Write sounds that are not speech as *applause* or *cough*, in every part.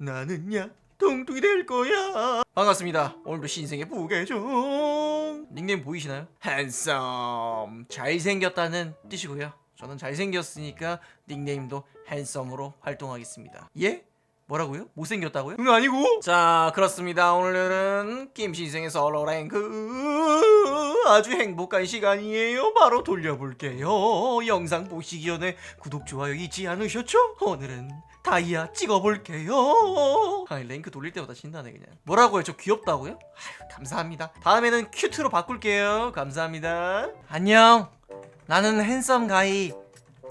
나는야 통통이 될 거야. 반갑습니다. 오늘도 신생의 부계정 닉네임 보이시나요? 핸섬. 잘생겼다는 뜻이고요. 저는 잘생겼으니까 닉네임도 핸섬으로 활동하겠습니다. 예? 뭐라고요? 못생겼다고요? 응 아니고. 자 그렇습니다. 오늘은 김신생의 솔로 랭크. 아주 행복한 시간이에요. 바로 돌려볼게요. 영상 보시기 전에 구독 좋아요 잊지 않으셨죠? 오늘은 다이아 찍어볼게요. 아니 랭크 돌릴 때마다 신나네 그냥. 뭐라고요? 저 귀엽다고요? 아유 감사합니다. 다음에는 큐트로 바꿀게요. 감사합니다. 안녕. 나는 핸섬 가이.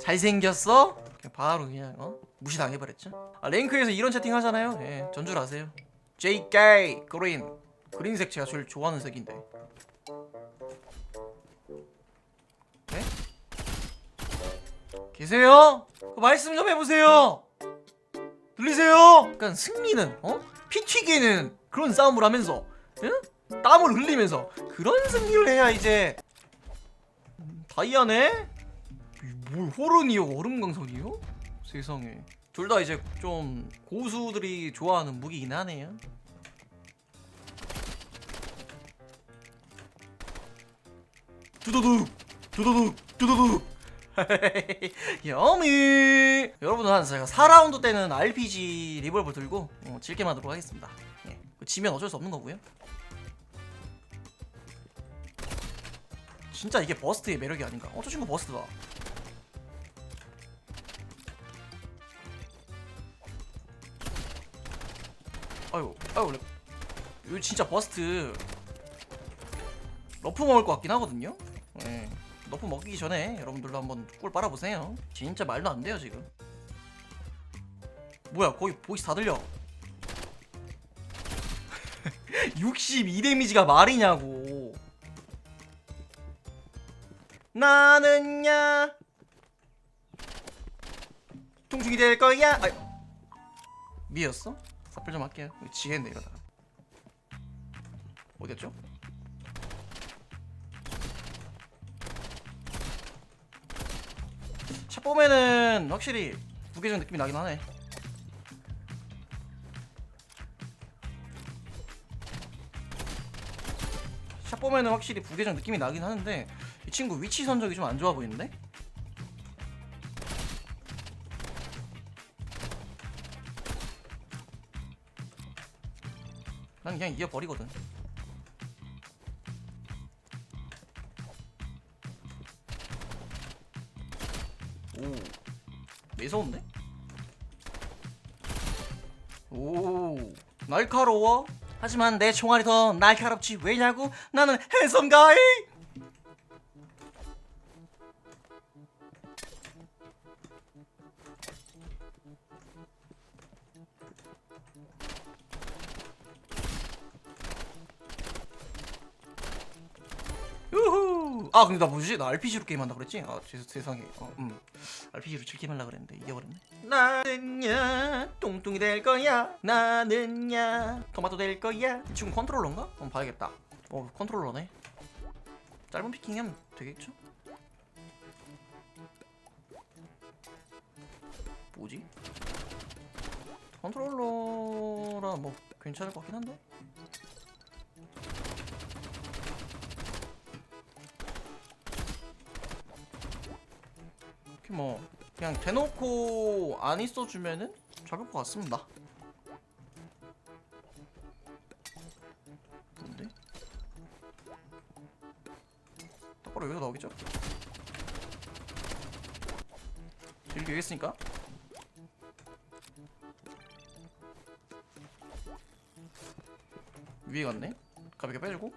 잘생겼어? 그냥 바로 그냥 어? 무시당해버렸죠? 아, 랭크에서 이런 채팅 하잖아요. 예, 전줄 아세요? JK 그린. 그린색 제가 제일 좋아하는 색인데. 네? 계세요? 그 말씀 좀 해보세요 들리세요? 약간 승리는 어? 피 튀기는 그런 싸움을 하면서 응? 땀을 흘리면서 그런 승리를 해야 이제 음, 다이아네? 이뭘 호른이요 얼음강선이요? 세상에 둘 다 이제 좀 고수들이 좋아하는 무기긴 하네요 두두둑 두두둑 두두둑 *laughs* 여미. 여러분은 한 제가 4라운드 때는 RPG 리볼버 들고 어, 질게임 하도록 하겠습니다. 예. 지면 어쩔 수 없는 거고요. 진짜 이게 버스트의 매력이 아닌가? 어 저 친구 버스트다 아유 아유 이거 진짜 버스트 러프 먹을 것 같긴 하거든요? 예. 너프 먹기 전에 여러분들도 한번 꿀 빨아보세요. 진짜 말도 안 돼요 지금. 뭐야 거기 보이스 다 들려. *laughs* 62 데미지가 말이냐고. 나는야 통중이 될 거야. 아, 미였어? 사플 좀 할게요. 이거 지겠네 이러다. 어디였죠? 샷 보면은 확실히 무게적 느낌이 나긴 하네. 샷 보면은 확실히 부계적 느낌이 나긴 하는데 이 친구 위치 선적이 좀 안 좋아 보이는데? 난 그냥 이겨버리거든. 매서운데? 오 날카로워? 하지만 내 총알이 더 날카롭지 왜냐고? 나는 핸섬가이 아 근데 나 뭐지? 나 RPG로 게임한다 그랬지? 아 세, 세상에 어, 음. RPG로 칠 게임하려 그랬는데 이겨버렸네 나는야 똥똥이 될 거야 나는야 토마토 될 거야 이 친구 컨트롤러인가? 한번 봐야겠다 어 컨트롤러네 짧은 피킹하면 되겠죠? 뭐지? 컨트롤러라 뭐 괜찮을 것 같긴 한데 이렇게 뭐 그냥 대놓고 안 있어주면은 잡을 것 같습니다. 뭔데? 똑바로 여기다 나오겠죠? 즐기 했으니까 위에 갔네? 가볍게 빼주고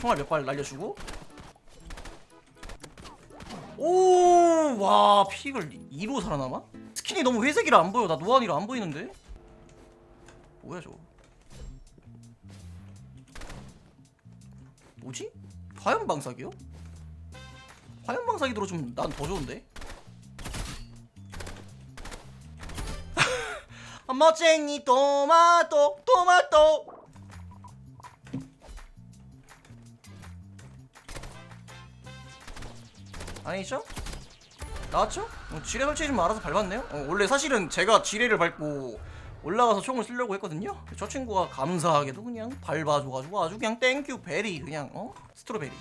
총알 몇 발 날려주고 오, 와, 픽을 2로 살아남아? 스킨이 너무 회색이라 안 보여. 나 노안이라 안 보이는데? 뭐야, 저거? 뭐지? 화염 방사기요? 화염 방사기 들어주면 난 더 좋은데? *laughs* 멋쟁이 토마토, 토마토! 아니죠? 나왔죠? 어, 지뢰 설치 좀 알아서 밟았네요. 어, 원래 사실은 제가 지뢰를 밟고 올라가서 총을 쓰려고 했거든요. 저 친구가 감사하게도 그냥 밟아줘가지고 아주 그냥 땡큐 베리 그냥 어 스트로베리.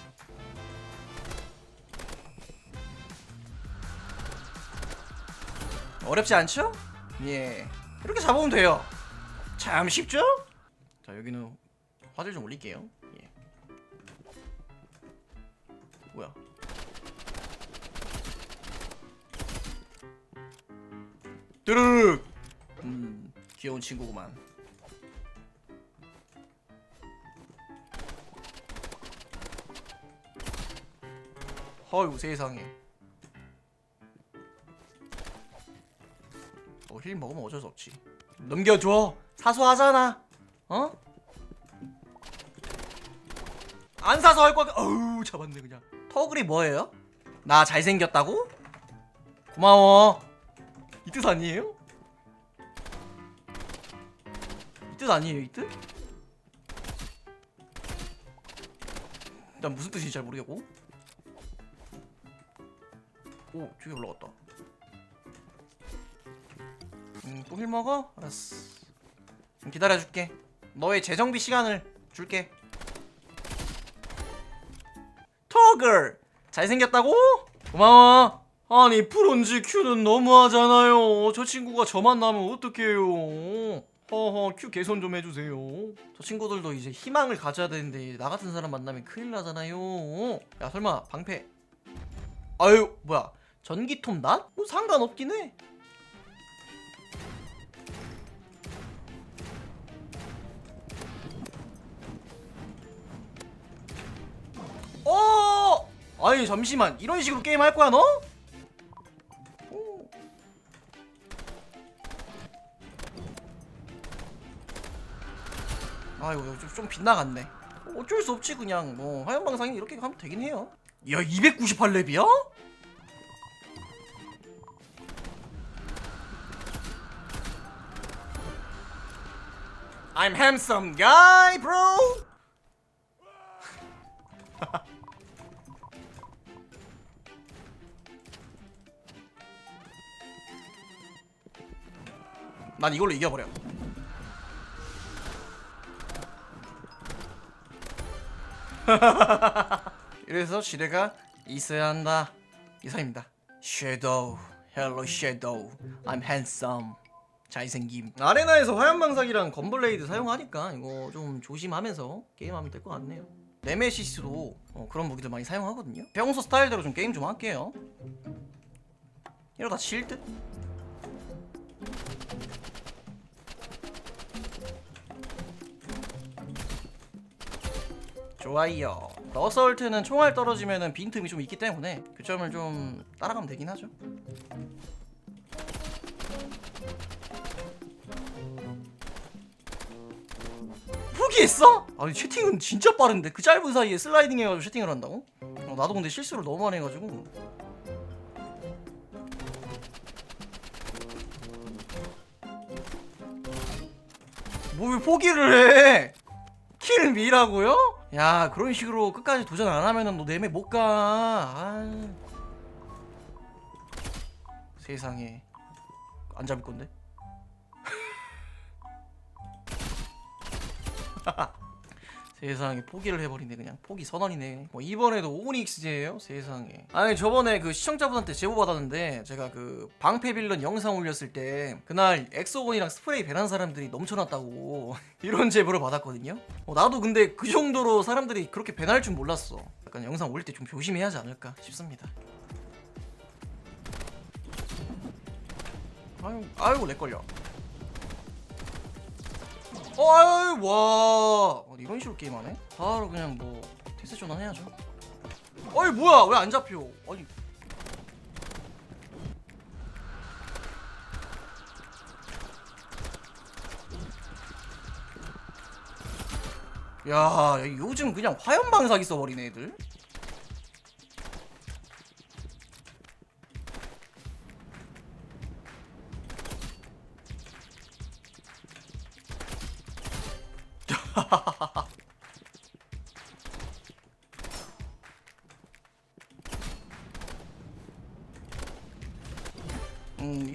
어렵지 않죠? 예 이렇게 잡으면 돼요. 참 쉽죠? 자 여기는 화질 좀 올릴게요. 예. 뭐야? 드르륵. 음 귀여운 친구구만. 허유 세상에. 어, 힐 먹으면 어쩔 수 없지. 넘겨줘. 사소하잖아. 어? 안 사서 할 거야. 어우 잡았네 그냥. 터글이 뭐예요? 나 잘생겼다고? 고마워. 이 뜻 아니에요? 이 뜻 아니에요 이 뜻? 난 무슨 뜻인지 잘 모르겠고. 오 저기 올라갔다. 음, 또 힐 먹어? 알았어. 좀 기다려줄게. 너의 재정비 시간을 줄게. 토글! 잘생겼다고? 고마워. 아니, 브론즈 큐는 너무하잖아요. 저 친구가 저만 나면 어떡해요. 허허, 큐 개선 좀 해주세요. 저 친구들도 이제 희망을 가져야 되는데, 나 같은 사람 만나면 큰일 나잖아요. 야, 설마, 방패. 아유, 뭐야. 전기톱 난? 뭐 상관없긴 해. 어! 아니 잠시만 이런 식으로 게임 할 거야 너? 아이고 좀, 좀 빗나갔네 어쩔 수 없지 그냥 뭐 화염방상이 이렇게 하면 되긴 해요 야 298렙이야? I'm handsome guy bro *laughs* 난 이걸로 이겨버려. *laughs* 이래서 지뢰가 있어야 한다. 이상입니다. Shadow, hello Shadow, I'm handsome. 잘생김. 아레나에서 화염 방사기랑 건블레이드 사용하니까 이거 좀 조심하면서 게임하면 될 것 같네요. 네메시스도 어, 그런 무기들 많이 사용하거든요. 평소 스타일대로 좀 게임 좀 할게요. 이러다 질 듯? 좋아요. 러설트는 총알 떨어지면은 빈틈이 좀 있기 때문에 그 점을 좀 따라가면 되긴 하죠. 포기했어? 아니 채팅은 진짜 빠른데 그 짧은 사이에 슬라이딩 해가지고 채팅을 한다고? 어, 나도 근데 실수를 너무 많이 해가지고 뭐 왜 포기를 해? 킬 미라고요? 야 그런 식으로 끝까지 도전 안 하면은 너 내매 못 가. 아. 세상에 안 잡을 건데. *laughs* *laughs* 세상에 포기를 해버리네 그냥. 포기 선언이네. 뭐 이번에도 오닉스제예요 세상에. 아니 저번에 그 시청자분한테 제보 받았는데 제가 그 방패 빌런 영상 올렸을 때 그날 엑소곤이랑 스프레이 배난 사람들이 넘쳐났다고 *laughs* 이런 제보를 받았거든요. 어, 나도 근데 그 정도로 사람들이 그렇게 배날 줄 몰랐어. 약간 영상 올릴 때 좀 조심해야 하지 않을까 싶습니다. 아유 아이고 렉걸려 어, 아유, 와. 어, 이런 식으로 게임하네? 바로 그냥 뭐, 테스트 전환해야죠. 어이, 뭐야. 왜 안 잡혀? 아니. 야, 야, 요즘 그냥 화염방사기 써버리네, 애들.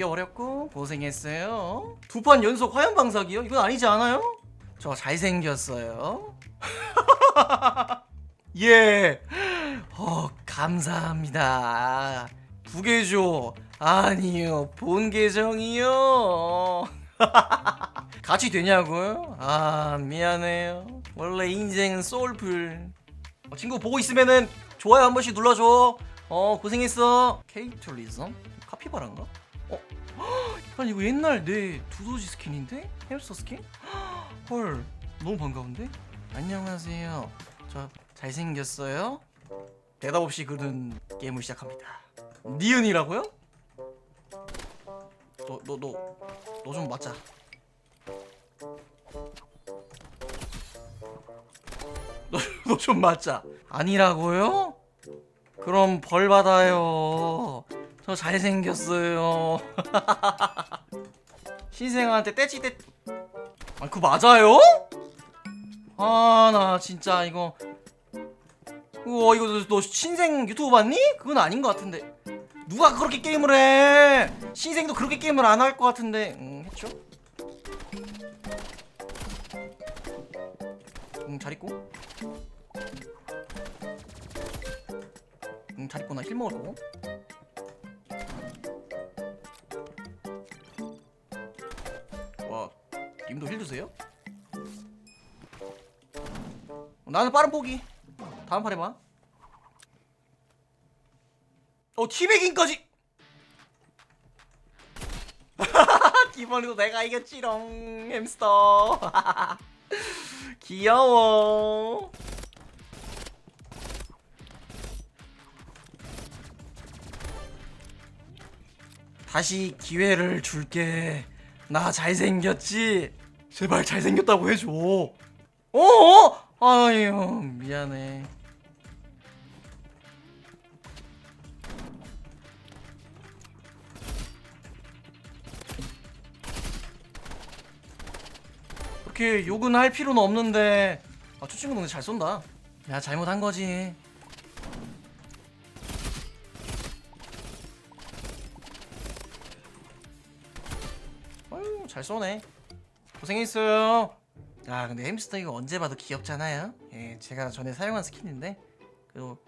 어렵고 고생했어요. 두 판 연속 화염 방사기요? 이건 아니지 않아요? 저 잘생겼어요. *laughs* 예. 어, 감사합니다. 두 개죠. 아니요. 본 계정이요. *laughs* 같이 되냐고요? 아, 미안해요. 원래 인생은 소울풀. 어, 친구 보고 있으면은 좋아요 한 번씩 눌러줘. 어, 고생했어. 케이툴리즘? 카피바라인가? 어? 아니 이거 옛날 내 두더지 스킨인데? 햄스터 스킨? 헐, 너무 반가운데? 안녕하세요. 저 잘생겼어요? 대답 없이 그는 게임을 시작합니다. 니은이라고요? 너 너 너 너 좀 맞자. *laughs* 너 좀 맞자. 아니라고요? 그럼 벌 받아요. 저 잘생겼어요. *laughs* 신생아한테 떼지 떼. 아 그거 맞아요? 아 나 진짜 이거. 우와 이거 너, 너 신생 유튜브 봤니? 그건 아닌 것 같은데. 누가 그렇게 게임을 해? 신생도 그렇게 게임을 안 할 것 같은데. 응 했죠? 응잘 있고. 응잘 있고 나 힐 먹을 거고. 님도 힐 주세요? 나는 빠른 포기. 다음 판에 봐. 어, 티베깅까지! 이번에도 *laughs* 내가 이겼지롱, 햄스터. *laughs* 귀여워. 다시 기회를 줄게. 나 잘생겼지? 제발 잘생겼다고 해줘. 어? 아유, 미안해. 그렇게 욕은 할 필요는 없는데. 아, 저 친구 근데 잘 쏜다. 야, 잘못한 거지. 아유 잘 쏘네 고생했어요. 아 근데 햄스터 이거 언제 봐도 귀엽잖아요. 예 제가 전에 사용한 스킨인데 그래도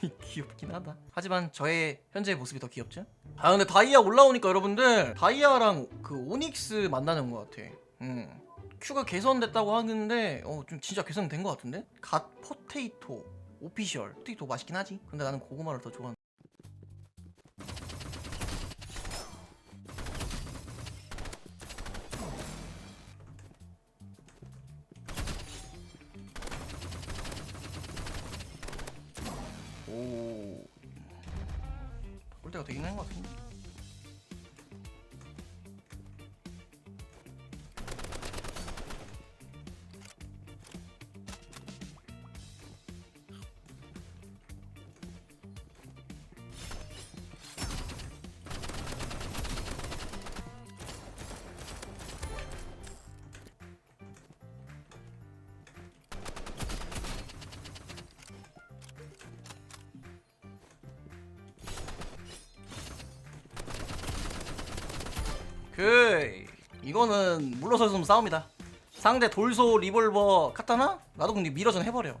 *laughs* 귀엽긴 하다. 하지만 저의 현재 모습이 더 귀엽죠? 아 근데 다이아 올라오니까 여러분들 다이아랑 그 오닉스 만나는 것 같아. 음 큐가 개선됐다고 하는데 어 좀 진짜 개선된 것 같은데? 갓 포테이토 오피셜. 포테이토 맛있긴 하지. 근데 나는 고구마를 더 좋아하는 이거는 물러서서 싸움이다. 상대 돌소 리볼버 카타나? 나도 근데 밀어전 해버려.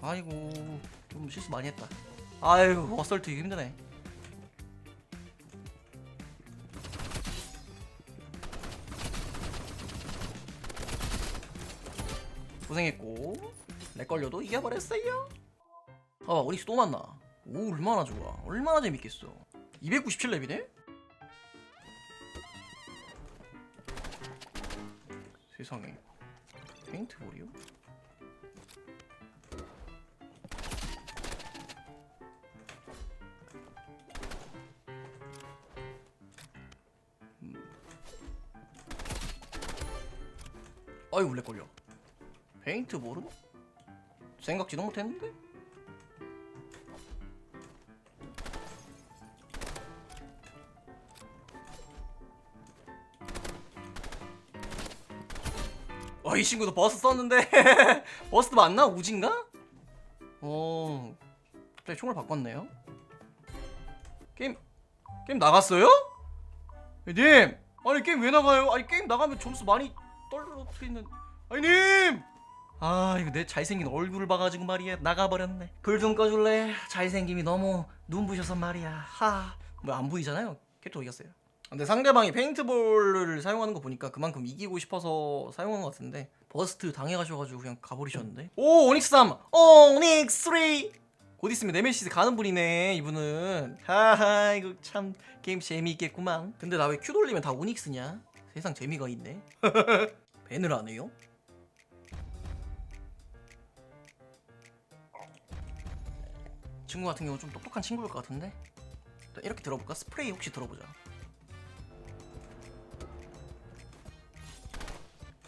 아이고 좀 실수 많이 했다. 아이고 어설트 이거 힘드네. 고생했고 내 걸려도 이겨버렸어요. 아 어디서 또 만나? 오 얼마나 좋아. 얼마나 재밌겠어. 297렙이네? 세상에 페인트 볼이요? 음. 아이고 렉 걸려. 페인트볼은? 생각지도 못했는데? 어, 이 친구도 버스 썼는데 *laughs* 버스도 맞나? 우진가? 어, 갑자기 총을 바꿨네요. 게임 게임 나갔어요? 님, 아니 게임 왜 나가요? 아니 게임 나가면 점수 많이 떨어뜨리는. 아니 님, 아 이거 내 잘생긴 얼굴을 봐가지고 말이야 나가버렸네. 불 좀 꺼줄래? 잘생김이 너무 눈부셔서 말이야. 하, 뭐 안 보이잖아요. 캐릭터 이겼어요. 근데 상대방이 페인트볼을 사용하는 거 보니까 그만큼 이기고 싶어서 사용한 것 같은데 버스트 당해가셔가지고 그냥 가버리셨는데 오 오닉스 3 오닉스 3 곧 있으면 네메시스 가는 분이네 이분은 하하 이거 참 게임 재미있겠구만 근데 나 왜 큐 돌리면 다 오닉스냐 세상 재미가 있네 *laughs* 밴을 안 해요? 친구 같은 경우 좀 똑똑한 친구일 것 같은데? 이렇게 들어볼까? 스프레이 혹시 들어보자.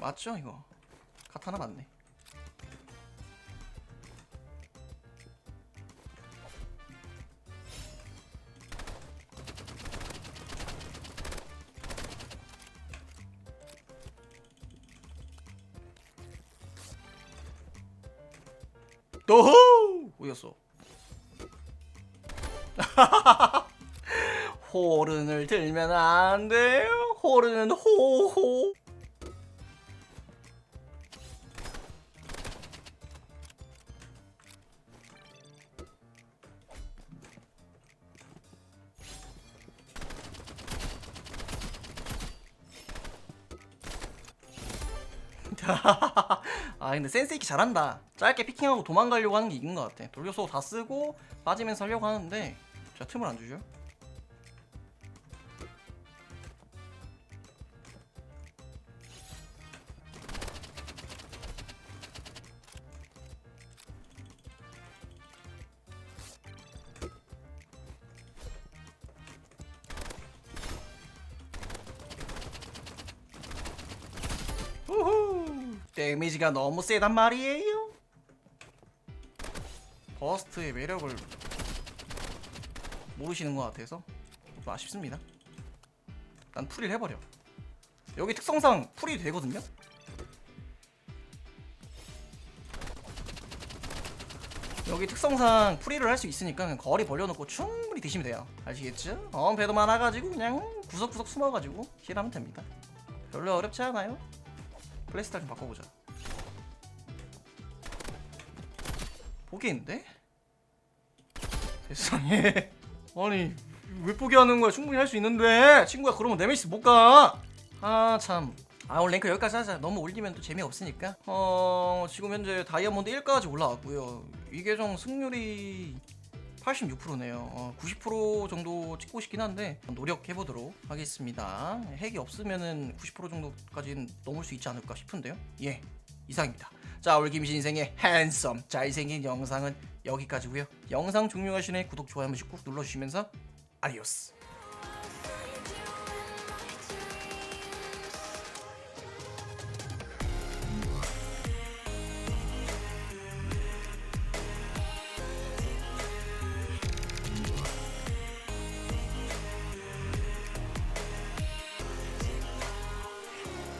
맞죠 이거? 카타나 맞네 호른을 들면 안 돼요. 호른은 호호. *laughs* 아 근데 센세이키 잘한다. 짧게 피킹하고 도망가려고 하는 게 이긴 것 같아. 돌려서 다 쓰고 빠지면서 하려고 하는데 제가 틈을 안 주죠 데미지가 너무 세단 말이에요. 버스트의 매력을 모르시는 것 같아서 좀 아쉽습니다. 난 풀이를 해버려. 여기 특성상 풀이 되거든요? 여기 특성상 풀이를 할 수 있으니까 그냥 거리 벌려놓고 충분히 드시면 돼요. 아시겠죠? 어 배도 많아가지고 그냥 구석구석 숨어가지고 힐하면 됩니다. 별로 어렵지 않아요 플레이스타일 좀 바꿔보자. 포기했는데? 세상에. *laughs* 아니 왜 포기하는 거야? 충분히 할 수 있는데. 친구야 그러면 네메시스 못가. 아 참. 아 오늘 랭크 여기까지 하자. 너무 올리면 또 재미없으니까. 어 지금 현재 다이아몬드 1까지 올라왔고요. 이 계정 승률이 86%네요. 어, 90% 정도 찍고 싶긴 한데 노력해보도록 하겠습니다. 핵이 없으면은 90% 정도까지는 넘을 수 있지 않을까 싶은데요. 예, 이상입니다. 자, 오늘 김신 인생의 핸섬 잘생긴 영상은 여기까지고요. 영상 종료하시는 구독, 좋아요 한 번씩 꾹 눌러주시면서 아디오스.